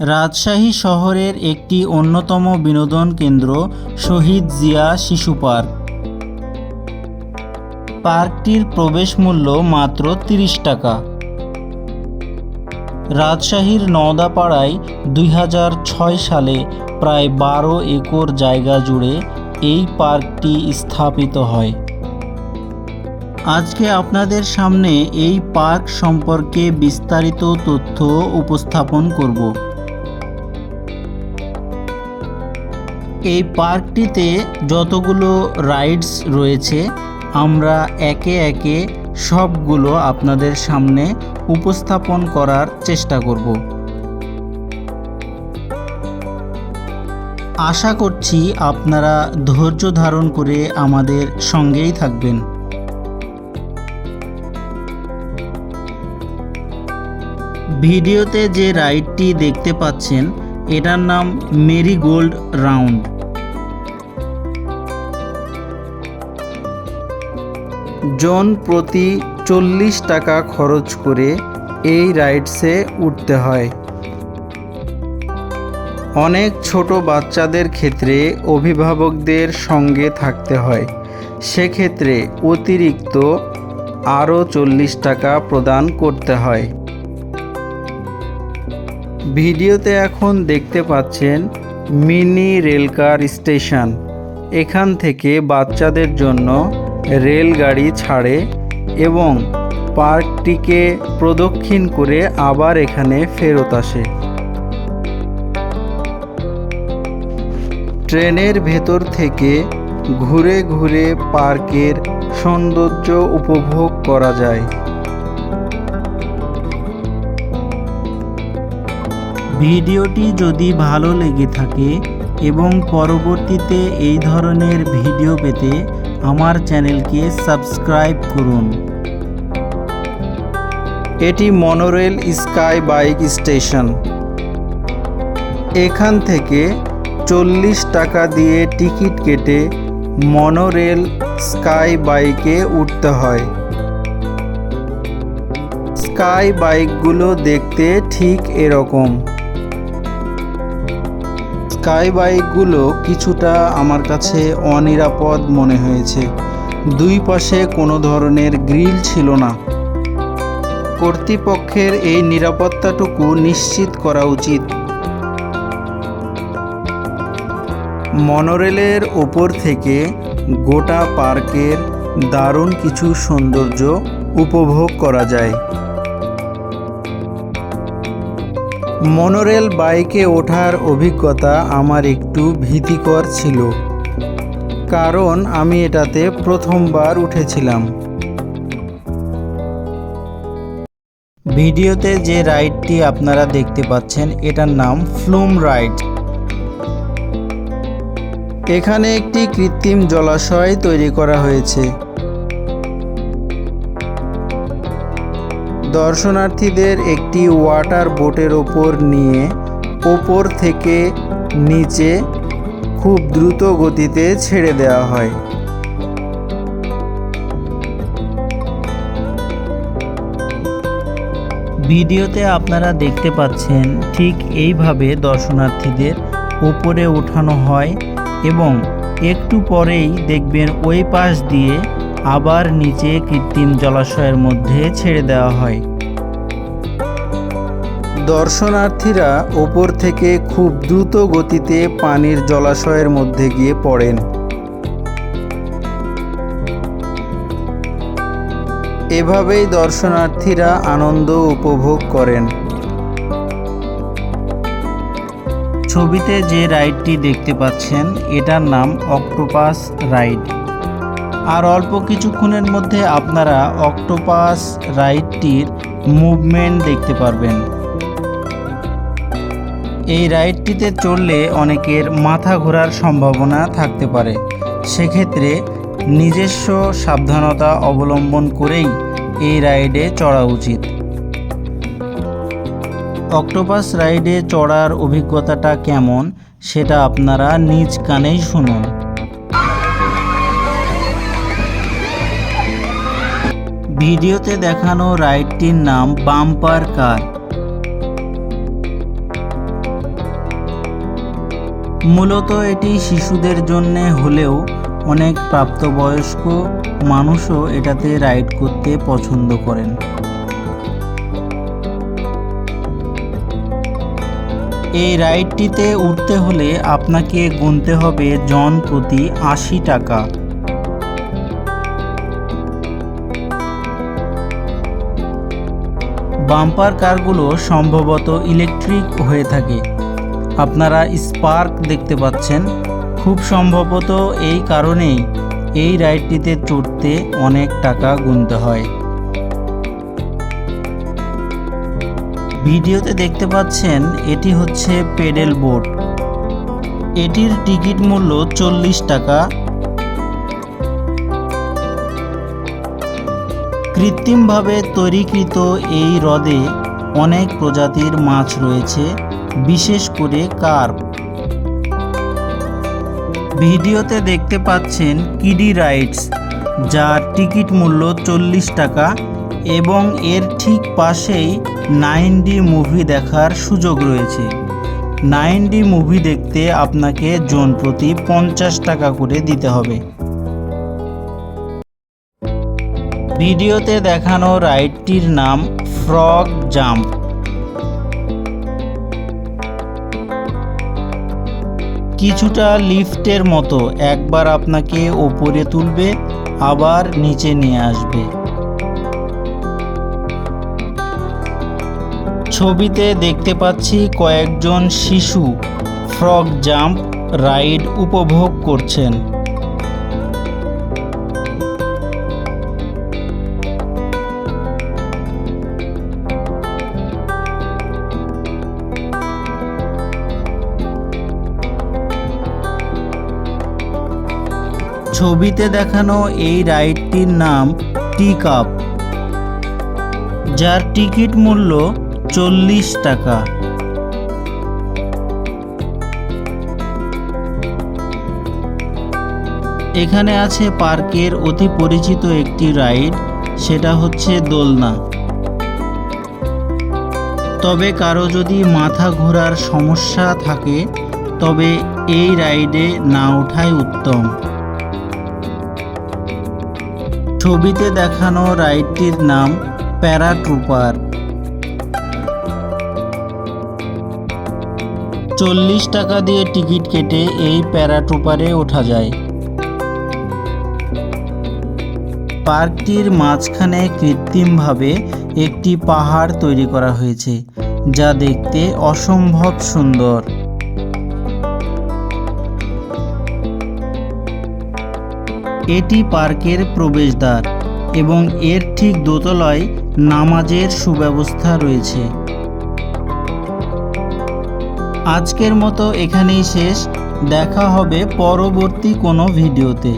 রাজশাহী শহরের একটি অন্যতম বিনোদন কেন্দ্র শহীদ জিয়া শিশু পার্ক। পার্কটির প্রবেশ মূল্য মাত্র তিরিশ টাকা। রাজশাহীর নওদাপাড়ায় দুই হাজার ছয় সালে প্রায় বারো একর জায়গা জুড়ে এই পার্কটি স্থাপিত হয়। আজকে আপনাদের সামনে এই পার্ক সম্পর্কে বিস্তারিত তথ্য উপস্থাপন করব। এই পার্কটিতে যতগুলো রাইডস রয়েছে, আমরা একে একে সবগুলো আপনাদের সামনে উপস্থাপন করার চেষ্টা করব। আশা করছি আপনারা ধৈর্য ধারণ করে আমাদের সঙ্গেই থাকবেন। ভিডিওতে যে রাইডটি দেখতে পাচ্ছেন এটার নাম মেরি গোল্ড রাউন্ড। জন প্রতি চল্লিশ টাকা খরচ করে এই রাইডসে উঠতে হয়। অনেক ছোট বাচ্চাদের ক্ষেত্রে অভিভাবকদের সঙ্গে থাকতে হয়। সেক্ষেত্রে অতিরিক্ত আরও চল্লিশ টাকা প্রদান করতে হয়। ভিডিওতে এখন দেখতে পাচ্ছেন মিনি রেলকার স্টেশন। এখান থেকে বাচ্চাদের জন্য রেলগাড়ি ছাড়ে এবং পার্কটিকে প্রদক্ষিণ করে আবার এখানে ফেরত আসে। ট্রেনের ভেতর থেকে ঘুরে ঘুরে পার্কের সৌন্দর্য উপভোগ করা যায়। ভিডিওটি যদি ভালো লেগে থাকে এবং পরবর্তীতে এই ধরনের ভিডিও পেতে আমার চ্যানেলকে সাবস্ক্রাইব করুন। এটি মনোরেল স্কাই বাইক স্টেশন। এখান থেকে চল্লিশ টাকা দিয়ে টিকিট কেটে মনোরেল স্কাই বাইকে উঠতে হয়। স্কাই বাইকগুলো দেখতে ঠিক এরকম। স্কাই বাইকগুলো কিছুটা আমার কাছে অনিরাপদ মনে হয়েছে। দুই পাশে কোনো ধরনের গ্রিল ছিল না। কর্তৃপক্ষের এই নিরাপত্তাটুকু নিশ্চিত করা উচিত। মনোরেলের ওপর থেকে গোটা পার্কের দারুণ কিছু সৌন্দর্য উপভোগ করা যায়। মনোরেল বাইকে ওঠার অভিজ্ঞতা আমার একটু ভীতিকর ছিল, কারণ আমি এটাতে প্রথমবার উঠেছিলাম। ভিডিওতে যে রাইডটি আপনারা দেখতে পাচ্ছেন, এটার নাম ফ্লুম রাইড। এখানে একটি কৃত্রিম জলাশয় তৈরি করা হয়েছে। দর্শনার্থীদের একটি ওয়াটার বোটের ওপর নিয়ে ওপর থেকে নিচে খুব দ্রুত গতিতে ছেড়ে দেওয়া হয়। ভিডিওতে আপনারা দেখতে পাচ্ছেন ঠিক এইভাবে দর্শনার্থীদের ওপরে ওঠানো হয় এবং একটু পরেই দেখবেন ওই পাশ দিয়ে আবার নিচে কৃত্রিম জলাশয়ের মধ্যে ছেড়ে দেওয়া হয়। দর্শনার্থীরা ওপর থেকে খুব দ্রুত গতিতে পানির জলাশয়ের মধ্যে গিয়ে পড়েন। এভাবেই দর্শনার্থীরা আনন্দ উপভোগ করেন। ছবিতে যে রাইডটি দেখতে পাচ্ছেন এটার নাম অক্টোপাস রাইড। আর অল্প কিছুক্ষণের মধ্যে আপনারা অক্টোপাস রাইডটির মুভমেন্ট দেখতে পারবেন। এই রাইডটিতে চড়লে অনেকের মাথা ঘোরার সম্ভাবনা থাকতে পারে। সেক্ষেত্রে নিজস্ব সাবধানতা অবলম্বন করেই এই রাইডে চড়া উচিত। অক্টোপাস রাইডে চড়ার অভিজ্ঞতাটা কেমন, সেটা আপনারা নিজ কানেই শুনুন। ভিডিওতে দেখানো রাইডটির নাম বাম্পার কার। মূলত এটি শিশুদের জন্য হলেও অনেক প্রাপ্তবয়স্ক মানুষও এটাতে রাইড করতে পছন্দ করেন। এই রাইডটিতে উঠতে হলে আপনাকে গুনতে হবে জন প্রতি আশি টাকা। বাম্পার কারগুলো সম্ভবত ইলেকট্রিক হয়ে থাকে। আপনারা স্পার্ক দেখতে পাচ্ছেন। খুব সম্ভবত এই কারণেই এই রাইডটিতে চড়তে অনেক টাকা গুনতে হয়। ভিডিওতে দেখতে পাচ্ছেন, এটি হচ্ছে পেডেল বোট। এটির টিকিট মূল্য চল্লিশ টাকা। কৃত্রিমভাবে তৈরিকৃত এই হ্রদে অনেক প্রজাতির মাছ রয়েছে, বিশেষ করে কার্প। ভিডিওতে দেখতে পাচ্ছেন কিডি রাইডস, যার টিকিট মূল্য চল্লিশ টাকা এবং এর ঠিক পাশেই নাইন ডি মুভি দেখার সুযোগ রয়েছে। নাইন ডি মুভি দেখতে আপনাকে জন প্রতি পঞ্চাশ টাকা করে দিতে হবে। ভিডিওতে দেখানো রাইডটির নাম ফ্রগ জাম্প। কিছুটা লিফটের মতো একবার আপনাকে ওপরে তুলবে, আবার নিচে নিয়ে আসবে। ছবিতে দেখতে পাচ্ছি কয়েকজন শিশু ফ্রগ জাম্প রাইড উপভোগ করছেন। ছবিতে দেখানো এই রাইডটির নাম টি কাপ যার টিকিট মূল্য চল্লিশ টাকা। এখানে আছে পার্কের অতি পরিচিত একটি রাইড, সেটা হচ্ছে দোলনা। তবে কারও যদি মাথা ঘোরার সমস্যা থাকে, তবে এই রাইডে না ওঠাই উত্তম। ছবিতে দেখানো রাইডটির নাম প্যারাট্রুপার। চল্লিশ টাকা দিয়ে টিকিট কেটে এই প্যারাট্রুপারে ওঠা যায়। পার্কটির মাঝখানে কৃত্রিমভাবে একটি পাহাড় তৈরি করা হয়েছে, যা দেখতে অসম্ভব সুন্দর। এটি পার্কের প্রবেশদ্বার এবং এর ঠিক দোতলায় নামাজের সুব্যবস্থা রয়েছে। আজকের মতো এখানেই শেষ। দেখা হবে পরবর্তী কোনো ভিডিওতে।